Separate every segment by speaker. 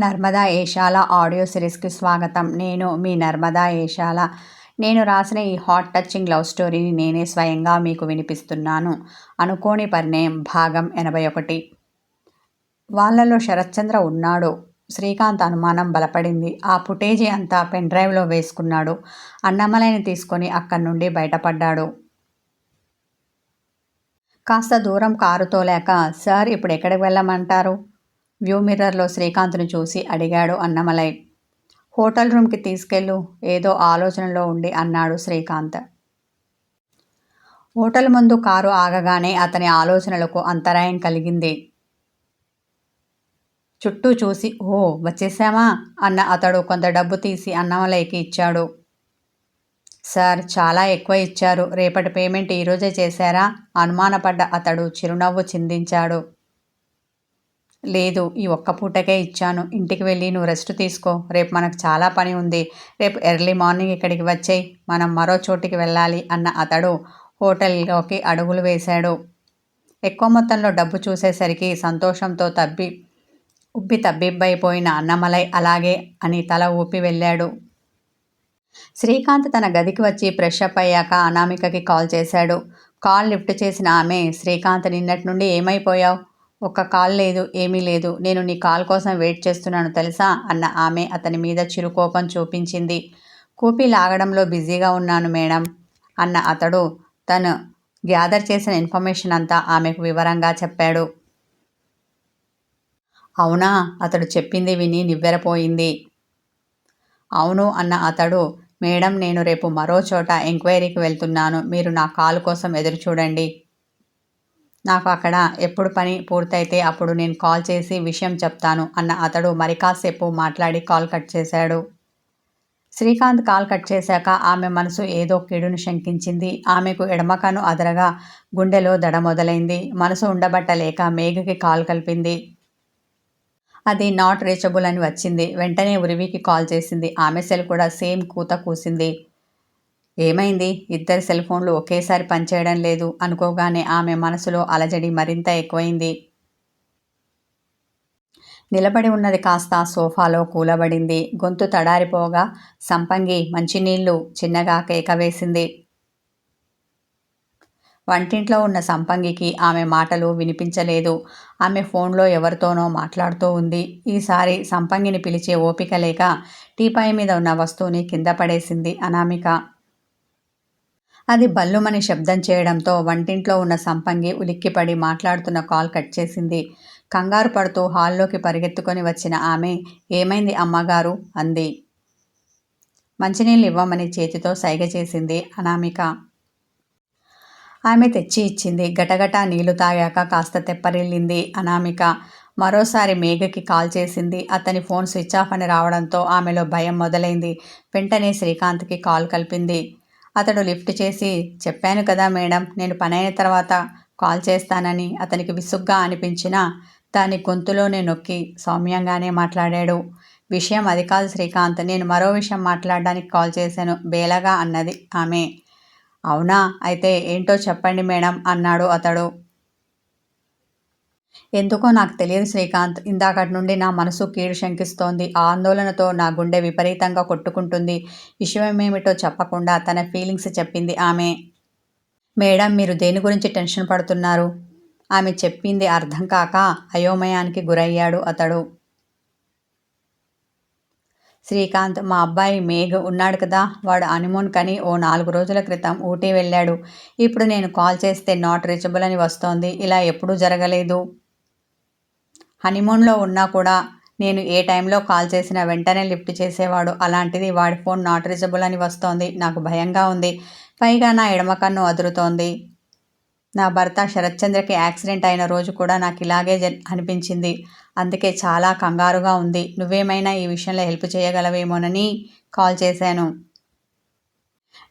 Speaker 1: Narmada Eshala audio సిరీస్కి స్వాగతం. నేను మీ నర్మదా ఏషాల. నేను రాసిన ఈ హాట్ టచింగ్ లవ్ స్టోరీని నేనే స్వయంగా మీకు వినిపిస్తున్నాను. అనుకోని పరిణయం భాగం ఎనభై ఒకటి. వాళ్ళలో శరత్చంద్ర ఉన్నాడు. శ్రీకాంత్ అనుమానం బలపడింది. ఆ ఫుటేజీ అంతా పెన్ డ్రైవ్లో వేసుకున్నాడు. అన్నమలైని తీసుకొని అక్కడి నుండి బయటపడ్డాడు. కాస్త దూరం కారు తోలాక సార్ ఇప్పుడు ఎక్కడికి వెళ్ళమంటారు? వ్యూ మిర్రర్లో శ్రీకాంత్ను చూసి అడిగాడు అన్నమలై. హోటల్ రూమ్కి తీసుకెళ్ళు ఏదో ఆలోచనలో ఉండి అన్నాడు శ్రీకాంత్. హోటల్ ముందు కారు ఆగగానే అతని ఆలోచనలకు అంతరాయం కలిగింది. చుట్టూ చూసి ఓ వచ్చేసామా? అన్న అతడు కొంత డబ్బు తీసి అన్నమలైకి ఇచ్చాడు. సార్ చాలా ఎక్కువ ఇచ్చారు. రేపటి పేమెంట్ ఈరోజే చేశారా? అనుమానపడ్డ అతడు చిరునవ్వు చిందించాడు. లేదు ఈ ఒక్క పూటకే ఇచ్చాను. ఇంటికి వెళ్ళి నువ్వు రెస్ట్ తీసుకో. రేపు మనకు చాలా పని ఉంది. రేపు ఎర్లీ మార్నింగ్ ఇక్కడికి వచ్చేయి. మనం మరో చోటికి వెళ్ళాలి అన్న అతడు హోటల్లోకి అడుగులు వేశాడు. ఎక్కువ మొత్తంలో డబ్బు చూసేసరికి సంతోషంతో తబ్బి ఉబ్బి తబ్బిబ్బైపోయిన అన్నమలై అలాగే అని తల ఊపి వెళ్ళాడు. శ్రీకాంత్ తన గదికి వచ్చి ఫ్రెష్ అప్ అయ్యాక అనామికకి కాల్ చేశాడు. కాల్ లిఫ్ట్ చేసిన ఆమె శ్రీకాంత్ నిన్నటి నుండి ఏమైపోయావు? ఒక్క కాల్ లేదు ఏమీ లేదు. నేను నీ కాల్ కోసం వెయిట్ చేస్తున్నాను తెలుసా? అన్న ఆమె అతని మీద చిరుకోపం చూపించింది. కూపి లాగడంలో బిజీగా ఉన్నాను మేడం అన్న అతడు. తను గ్యాదర్ చేసిన ఇన్ఫర్మేషన్ అంతా ఆమెకు వివరంగా చెప్పాడు. అవునా? అతడు చెప్పింది విని నివ్వెరపోయింది. అవును అన్న అతడు. మేడం నేను రేపు మరో చోట ఎంక్వైరీకి వెళ్తున్నాను. మీరు నా కాల్ కోసం ఎదురు చూడండి నాకు అక్కడ ఎప్పుడు పని పూర్తయితే అప్పుడు నేను కాల్ చేసి విషయం చెప్తాను అన్న అతడు మరి కాసేపు మాట్లాడి కాల్ కట్ చేశాడు. శ్రీకాంత్ కాల్ కట్ చేశాక ఆమె మనసు ఏదో కీడును శంకించింది. ఆమెకు ఎడమకను అదరగా గుండెలో దడ మొదలైంది. మనసు ఉండబట్టలేక మేఘకి కాల్ కలిపింది. అది నాట్ రీచబుల్ అని వచ్చింది. వెంటనే ఉరివికి కాల్ చేసింది. ఆమె సెల్ కూడా సేమ్ కూత కూసింది. ఏమైంది? ఇద్దరి సెల్ ఫోన్లు ఒకేసారి పనిచేయడం లేదు అనుకోగానే ఆమె మనసులో అలజడి మరింత ఎక్కువైంది. నిలబడి ఉన్నది కాస్త సోఫాలో కూలబడింది. గొంతు తడారిపోగా సంపంగి మంచినీళ్ళు చిన్నగా కేక వేసింది వంటింట్లో ఉన్న సంపంగికి ఆమె మాటలు వినిపించలేదు. ఆమె ఫోన్లో ఎవరితోనో మాట్లాడుతూ ఉంది. ఈసారి సంపంగిని పిలిచే ఓపిక లేక టీపాయ్ మీద ఉన్న వస్తువుని కింద పడేసింది అనామిక. అది బల్లుమని శబ్దం చేయడంతో వంటింట్లో ఉన్న సంపంగి ఉలిక్కిపడి మాట్లాడుతున్న కాల్ కట్ చేసింది. కంగారు పడుతూ హాల్లోకి పరిగెత్తుకొని వచ్చిన ఆమె ఏమైంది అమ్మగారు? అంది. మంచినీళ్ళు ఇవ్వమని చేతితో సైగ చేసింది అనామిక. ఆమె తెచ్చి ఇచ్చింది. గటగట నీళ్ళు తాగాక కాస్త తెప్పరిల్లింది అనామిక. మరోసారి మేఘకి కాల్ చేసింది. అతని ఫోన్ స్విచ్ ఆఫ్ అని రావడంతో ఆమెలో భయం మొదలైంది. వెంటనే శ్రీకాంత్కి కాల్ కలిపింది. అతడు లిఫ్ట్ చేసి చెప్పాను కదా మేడం నేను పనైన తర్వాత కాల్ చేస్తానని అతనికి విసుగ్గా అనిపించినా దాని గొంతులోనే నొక్కి సౌమ్యంగానే మాట్లాడాడు. విషయం అది కాదు శ్రీకాంత్ నేను మరో విషయం మాట్లాడడానికి కాల్ చేశాను బేలగా అన్నది ఆమె. అవునా? అయితే ఏంటో చెప్పండి మేడం అన్నాడు అతడు. ఎందుకో నాకు తెలియదు శ్రీకాంత్. ఇందాకటి నుండి నా మనసు కీడు శంకిస్తోంది. ఆందోళనతో నా గుండె విపరీతంగా కొట్టుకుంటుంది. విషయమేమిటో చెప్పకుండా తన ఫీలింగ్స్ చెప్పింది ఆమె. మేడం మీరు దేని గురించి టెన్షన్ పడుతున్నారు? ఆమె చెప్పింది అర్థం కాక అయోమయానికి గురయ్యాడు అతడు. శ్రీకాంత్ మా అబ్బాయి మేఘ్ ఉన్నాడు కదా వాడు అనిమోన్ కని ఓ నాలుగు రోజుల క్రితం ఊటీ వెళ్ళాడు. ఇప్పుడు నేను కాల్ చేస్తే నాట్ రీచబుల్ అని వస్తోంది. ఇలా ఎప్పుడూ జరగలేదు. హనీమూన్లో ఉన్నా కూడా నేను ఏ టైంలో కాల్ చేసినా వెంటనే లిఫ్ట్ చేసేవాడు. అలాంటిది వాడి ఫోన్ నాట్ రీచబుల్ అని వస్తోంది. నాకు భయంగా ఉంది. పైగా నా ఎడమ కన్ను అదురుతోంది. నా భర్త శరత్చంద్రకి యాక్సిడెంట్ అయిన రోజు కూడా నాకు ఇలాగే అనిపించింది. అందుకే చాలా కంగారుగా ఉంది. నువ్వేమైనా ఈ విషయంలో హెల్ప్ చేయగలవేమోనని కాల్ చేశాను.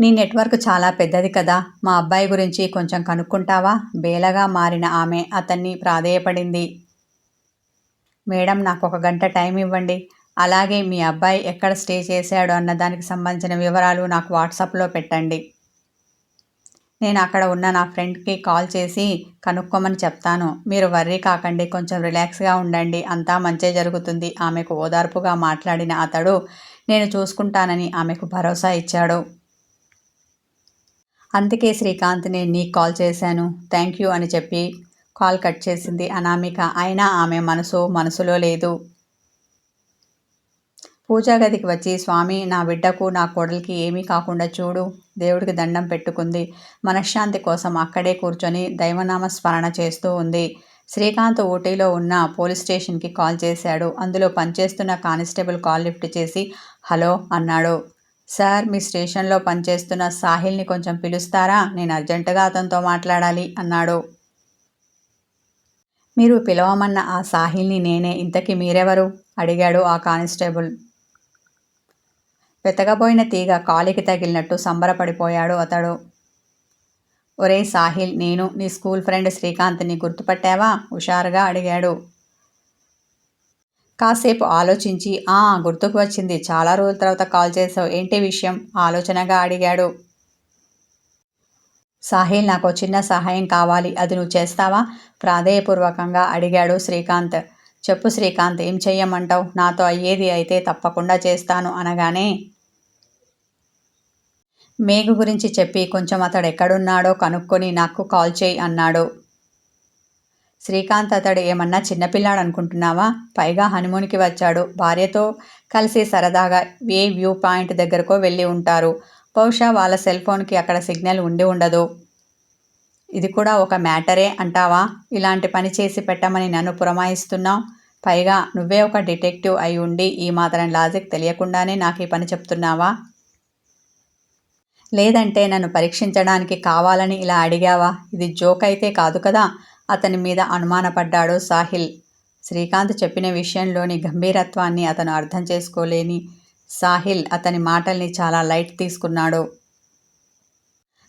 Speaker 1: నీ నెట్వర్క్ చాలా పెద్దది కదా. మా అబ్బాయి గురించి కొంచెం కనుక్కుంటావా? బేలగా మారిన ఆమె అతన్ని ప్రాధేయపడింది. మేడం నాకు ఒక గంట టైం ఇవ్వండి. అలాగే మీ అబ్బాయి ఎక్కడ స్టే చేశాడు అన్న దానికి సంబంధించిన వివరాలు నాకు వాట్సాప్లో పెట్టండి. నేను అక్కడ ఉన్న నా ఫ్రెండ్కి కాల్ చేసి కనుక్కోమని చెప్తాను. మీరు వర్రీ కాకండి కొంచెం రిలాక్స్గా ఉండండి. అంతా మంచే జరుగుతుంది. ఆమెకు ఓదార్పుగా మాట్లాడిన అతడు నేను చూసుకుంటానని ఆమెకు భరోసా ఇచ్చాడు. అందుకే శ్రీకాంత్ నేను నీకు కాల్ చేశాను. థ్యాంక్ యూ అని చెప్పి కాల్ కట్ చేసింది అనామిక. అయినా ఆమె మనసు మనసులో లేదు. పూజా గదికి వచ్చి స్వామి నా బిడ్డకు నా కోడలికి ఏమీ కాకుండా చూడు. దేవుడికి దండం పెట్టుకుంది. మనశ్శాంతి కోసం అక్కడే కూర్చొని దైవనామ స్మరణ చేస్తూ ఉంది. శ్రీకాంత్ ఊటీలో ఉన్న పోలీస్ స్టేషన్కి కాల్ చేశాడు. అందులో పనిచేస్తున్న కానిస్టేబుల్ కాల్ లిఫ్ట్ చేసి హలో అన్నాడు. సార్ మీ స్టేషన్లో పనిచేస్తున్న సాహిల్ని కొంచెం పిలుస్తారా? నేను అర్జెంటుగా అతనితో మాట్లాడాలి అన్నాడు. మీరు పిలవమన్న ఆ సాహిల్ని నేనే ఇంతకీ మీరెవరు? అడిగాడు ఆ కానిస్టేబుల్. వెతకబోయిన తీగ కాలికి తగిలినట్టు సంబరపడిపోయాడు అతడు. ఒరే సాహిల్ నేను నీ స్కూల్ ఫ్రెండ్ శ్రీకాంత్ని గుర్తుపట్టావా? హుషారుగా అడిగాడు. కాసేపు ఆలోచించి ఆ గుర్తుకు వచ్చింది. చాలా రోజుల తర్వాత కాల్ చేసావు ఏంటి విషయం? ఆలోచనగా అడిగాడు. సాహిల్ నాకు చిన్న సహాయం కావాలి. అది నువ్వు చేస్తావా? ప్రాధేయపూర్వకంగా అడిగాడు శ్రీకాంత్. చెప్పు శ్రీకాంత్ ఏం చెయ్యమంటావు? నాతో అయ్యేది అయితే తప్పకుండా చేస్తాను అనగానే మేఘ గురించి చెప్పి కొంచెం అతడు ఎక్కడున్నాడో కనుక్కొని నాకు కాల్ చేయి అన్నాడు. శ్రీకాంత్ అతడు ఏమన్నా చిన్నపిల్లాడు అనుకుంటున్నావా? పైగా హనుమూన్కి వచ్చాడు. భార్యతో కలిసి సరదాగా ఏ వ్యూ పాయింట్ దగ్గరకో వెళ్ళి ఉంటారు. బహుశా వాళ్ళ సెల్ ఫోన్కి అక్కడ సిగ్నల్ ఉండి ఉండదు. ఇది కూడా ఒక మ్యాటరే అంటావా? ఇలాంటి పని చేసి పెట్టమని నన్ను పురమాయిస్తున్నావు పైగా నువ్వే ఒక డిటెక్టివ్ అయి ఉండి ఈ మాత్రం లాజిక్ తెలియకుండానే నాకు ఈ పని చెప్తున్నావా? లేదంటే నన్ను పరీక్షించడానికి కావాలని ఇలా అడిగావా? ఇది జోక్ అయితే కాదు కదా? అతని మీద అనుమానపడ్డాడు సాహిల్. శ్రీకాంత్ చెప్పిన విషయంలోని గంభీరత్వాన్ని అతను అర్థం చేసుకోలేని సాహిల్ అతని మాటల్ని చాలా లైట్ తీసుకున్నాడు.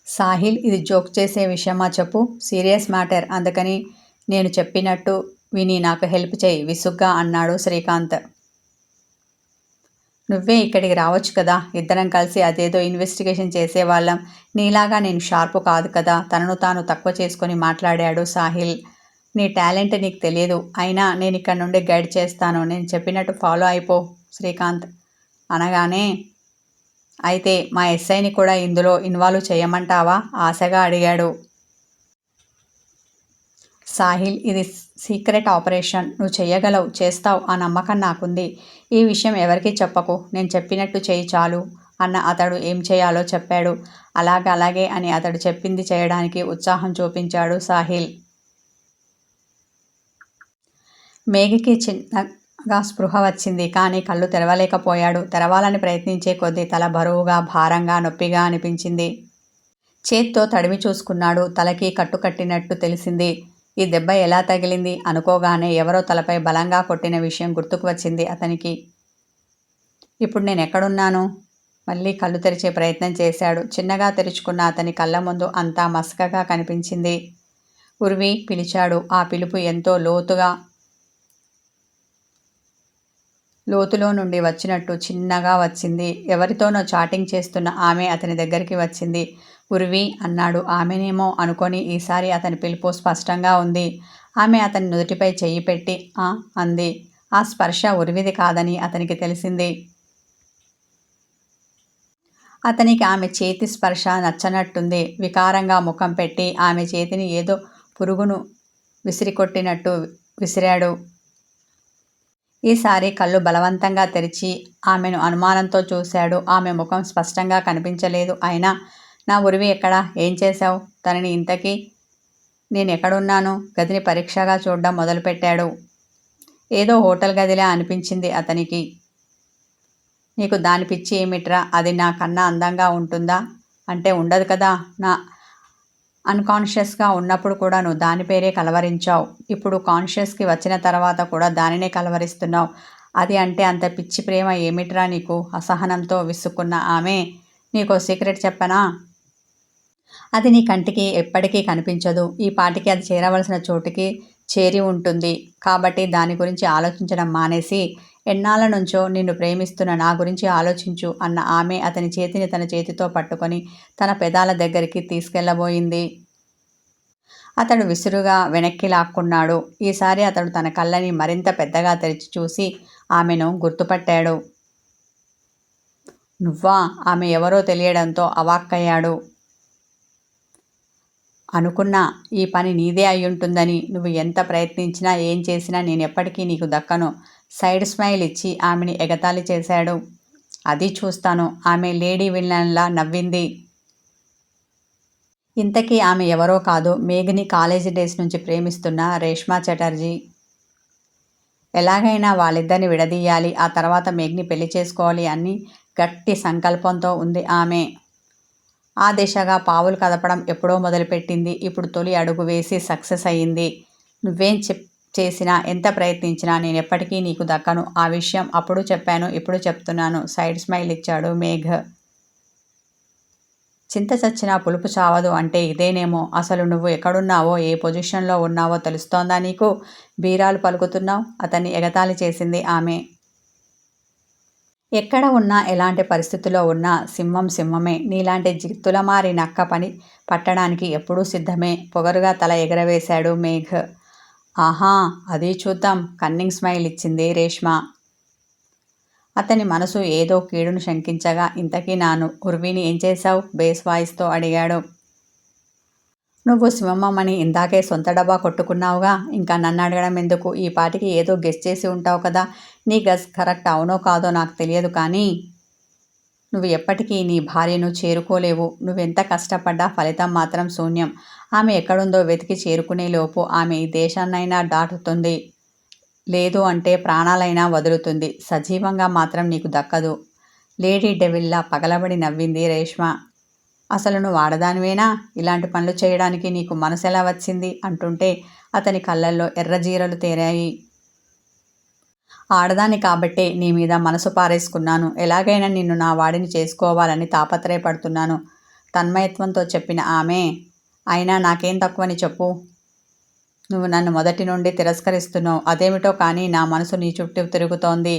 Speaker 1: సాహిల్ ఇది జోక్ చేసే విషయమా చెప్పు? Serious matter. అందుకని నేను చెప్పినట్టు విని నాకు హెల్ప్ చేయి. విసుగ్గా అన్నాడు శ్రీకాంత్. నువ్వే ఇక్కడికి రావచ్చు కదా? ఇద్దరం కలిసి అదేదో ఇన్వెస్టిగేషన్ చేసేవాళ్ళం. నీలాగా నేను షార్ప్ కాదు కదా? తనను తాను తక్కువ చేసుకొని మాట్లాడాడు సాహిల్. నీ టాలెంట్ నీకు తెలియదు అయినా నేను ఇక్కడ నుండి గైడ్ చేస్తాను. నేను చెప్పినట్టు ఫాలో అయిపో శ్రీకాంత్. అనగానే అయితే మా ఎస్ఐని కూడా ఇందులో ఇన్వాల్వ్ చేయమంటావా? ఆశగా అడిగాడు. సాహిల్ ఇది సీక్రెట్ ఆపరేషన్. నువ్వు చేయగలవు చేస్తావు ఆ నమ్మకం నాకుంది. ఈ విషయం ఎవరికీ చెప్పకు. నేను చెప్పినట్టు చేయి చాలు అన్న అతడు ఏం చేయాలో చెప్పాడు. అలాగ అలాగే అని అతడు చెప్పింది చేయడానికి ఉత్సాహం చూపించాడు సాహిల్. మేఘకి చిన్న చిన్నగా స్పృహ వచ్చింది. కానీ కళ్ళు తెరవలేకపోయాడు. తెరవాలని ప్రయత్నించే కొద్దీ తల బరువుగా భారంగా నొప్పిగా అనిపించింది. చేత్తో తడిమి చూసుకున్నాడు. తలకి కట్టుకట్టినట్టు తెలిసింది. ఈ దెబ్బ ఎలా తగిలింది అనుకోగానే ఎవరో తలపై బలంగా కొట్టిన విషయం గుర్తుకు వచ్చింది అతనికి. ఇప్పుడు నేను ఎక్కడున్నాను? మళ్ళీ కళ్ళు తెరిచే ప్రయత్నం చేశాడు. చిన్నగా తెరుచుకున్న అతని కళ్ళ ముందు అంతా మసకగా కనిపించింది. ఉర్వి పిలిచాడు. ఆ పిలుపు ఎంతో లోతుగా లోతులో నుండి వచ్చినట్టు చిన్నగా వచ్చింది. ఎవరితోనో చాటింగ్ చేస్తున్న ఆమె అతని దగ్గరికి వచ్చింది. ఉర్వి అన్నాడు. ఆమెనేమో అనుకొని ఈసారి అతని పిలుపు స్పష్టంగా ఉంది. ఆమె అతని నుదుటిపై చెయ్యి పెట్టి ఆ అంది. ఆ స్పర్శ ఉరివిది కాదని అతనికి తెలిసింది. అతనికి ఆమె చేతి స్పర్శ నచ్చనట్టుంది. వికారంగా ముఖం పెట్టి ఆమె చేతిని ఏదో పురుగును విసిరికొట్టినట్టు విసిరాడు. ఈసారి కళ్ళు బలవంతంగా తెరిచి ఆమెను అనుమానంతో చూశాడు. ఆమె ముఖం స్పష్టంగా కనిపించలేదు. అయినా నా ఉరివి ఎక్కడా? ఏం చేశావు? తనని ఇంతకీ నేను ఎక్కడున్నాను గదిని పరీక్షగా చూడడం మొదలుపెట్టాడు. ఏదో హోటల్ గదిలా అనిపించింది అతనికి. నీకు దాని పిచ్చి ఏమిట్రా? అది నా కన్నా అందంగా ఉంటుందా? అంటే ఉండదు కదా? నా అన్కాన్షియస్గా ఉన్నప్పుడు కూడా నువ్వు దాని పేరే కలవరించావు. ఇప్పుడు కాన్షియస్కి వచ్చిన తర్వాత కూడా దానినే కలవరిస్తున్నావు. అది అంటే అంత పిచ్చి ప్రేమ ఏమిట్రా నీకు? అసహనంతో విసుక్కున్న ఆమె నీకో సీక్రెట్ చెప్పనా? అది నీ కంటికి ఎప్పటికీ కనిపించదు. ఈ పాటికి అది చేరవలసిన చోటుకి చేరి ఉంటుంది. కాబట్టి దాని గురించి ఆలోచించడం మానేసి ఎన్నాళ్ళ నుంచో నిన్ను ప్రేమిస్తున్న నా గురించి ఆలోచించు అన్న ఆమె అతని చేతిని తన చేతితో పట్టుకొని తన పెదాల దగ్గరికి తీసుకెళ్ళబోయింది అతడు విసురుగా వెనక్కి లాక్కున్నాడు. ఈసారి అతడు తన కళ్ళని మరింత పెద్దగా తెరిచి చూసి ఆమెను గుర్తుపట్టాడు. నువ్వా? ఆమె ఎవరో తెలియడంతో అవాక్కయ్యాడు. అనుకున్నా ఈ పని నీదే అయ్యుంటుందని నువ్వు ఎంత ప్రయత్నించినా ఏం చేసినా నేను ఎప్పటికీ నీకు దక్కను. సైడ్ స్మైల్ ఇచ్చి ఆమెని ఎగతాళి చేశాడు. అది చూస్తాను. ఆమె లేడీ విలన్లా నవ్వింది. ఇంతకీ ఆమె ఎవరో కాదు. మేఘని కాలేజీ డేస్ నుంచి ప్రేమిస్తున్న రేష్మా చటర్జీ. ఎలాగైనా వాళ్ళిద్దరిని విడదీయాలి. ఆ తర్వాత మేఘ్ని పెళ్ళి చేసుకోవాలి అని గట్టి సంకల్పంతో ఉంది ఆమె. ఆ దిశగా పావులు కదపడం ఎప్పుడో మొదలుపెట్టింది. ఇప్పుడు తొలి అడుగు వేసి సక్సెస్ అయ్యింది నువ్వేం చెప్ చేసినా ఎంత ప్రయత్నించినా నేను ఎప్పటికీ నీకు దక్కను. ఆ విషయం అప్పుడు చెప్పాను ఇప్పుడు చెప్తున్నాను. సైడ్ స్మైల్ ఇచ్చాడు మేఘ్. చింత చచ్చినా పులుపు చావదు అంటే ఇదేనేమో. అసలు నువ్వు ఎక్కడున్నావో ఏ పొజిషన్లో ఉన్నావో తెలుస్తోందా నీకు? బీరాలు పలుకుతున్నావు? అతన్ని ఎగతాళి చేసింది ఆమె. ఎక్కడ ఉన్నా ఎలాంటి పరిస్థితుల్లో ఉన్నా సింహం సింహమే. నీలాంటి జిత్తులమారి నక్క పని పట్టడానికి ఎప్పుడూ సిద్ధమే. పొగరుగా తల ఎగరవేశాడు మేఘ్. ఆహా అది చూద్దాం. కన్నింగ్ స్మైల్ ఇచ్చింది రేష్మ. అతని మనసు ఏదో కీడును శంకించగా ఇంతకీ నాను ఉర్విని ఏం చేశావు? బేస్ వాయిస్తో అడిగాడు. నువ్వు సింహమ్మని ఇందాకే సొంత డబ్బా కొట్టుకున్నావుగా ఇంకా నన్ను అడగడం ఎందుకు? ఈ పాటికి ఏదో గెస్ చేసి ఉంటావు కదా. నీ గస్ కరెక్ట్ అవునో కాదో నాకు తెలియదు కానీ నువ్వు ఎప్పటికీ నీ భార్యను చేరుకోలేవు. నువ్వెంత కష్టపడ్డా ఫలితం మాత్రం శూన్యం. ఆమె ఎక్కడుందో వెతికి చేరుకునే లోపు ఆమె ఈ దేశాన్నైనా దాటుతుంది. లేదు అంటే ప్రాణాలైనా వదులుతుంది. సజీవంగా మాత్రం నీకు దక్కదు. లేడీ డెవిల్లా పగలబడి నవ్వింది రేష్మ. అసలు నువ్వు ఆడదానివేనా? ఇలాంటి పనులు చేయడానికి నీకు మనసు ఎలా వచ్చింది? అంటుంటే అతని కళ్ళల్లో ఎర్రజీరలు తేరాయి. ఆడదాని కాబట్టే నీ మీద మనసు పారేసుకున్నాను. ఎలాగైనా నిన్ను నా వాడిని చేసుకోవాలని తాపత్రయపడుతున్నాను. తన్మయత్వంతో చెప్పిన ఆమె అయినా నాకేం తక్కువని చెప్పు. నువ్వు నన్ను మొదటి నుండి తిరస్కరిస్తున్నావు. అదేమిటో కానీ నా మనసు నీ చుట్టూ తిరుగుతోంది.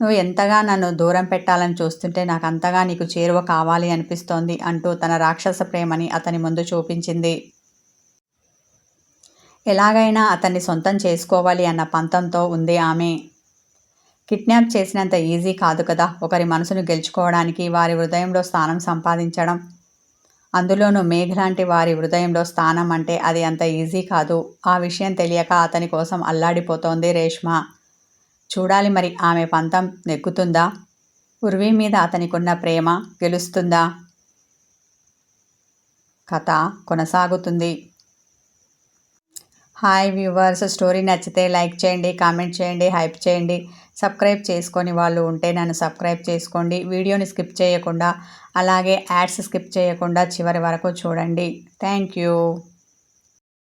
Speaker 1: నువ్వు ఎంతగా నన్ను దూరం పెట్టాలని చూస్తుంటే నాకు అంతగా నీకు చేరువ కావాలి అనిపిస్తోంది అంటూ తన రాక్షస ప్రేమని అతని ముందు చూపించింది. ఎలాగైనా అతన్ని సొంతం చేసుకోవాలి అన్న పంతంతో ఉంది ఆమె. కిడ్నాప్ చేసినంత ఈజీ కాదు కదా ఒకరి మనసును గెలుచుకోవడానికి వారి హృదయంలో స్థానం సంపాదించడం. అందులోనూ మేఘలాంటి వారి హృదయంలో స్థానం అంటే అది అంత ఈజీ కాదు. ఆ విషయం తెలియక అతని కోసం అల్లాడిపోతోంది రేష్మ. చూడాలి మరి ఆమె పంతం నెగ్గుతుందా? ఉర్వి మీద అతనికున్న ప్రేమ గెలుస్తుందా? కథ కొనసాగుతుంది. Hi viewers. స్టోరీ నచ్చితే లైక్ చేయండి కామెంట్ చేయండి హైప్ చేయండి. సబ్స్క్రైబ్ చేసుకొని వాళ్ళు ఉంటే నన్ను సబ్స్క్రైబ్ చేసుకోండి. వీడియోని స్కిప్ చేయకుండా అలాగే యాడ్స్ స్కిప్ చేయకుండా చివరి వరకు చూడండి. Thank you.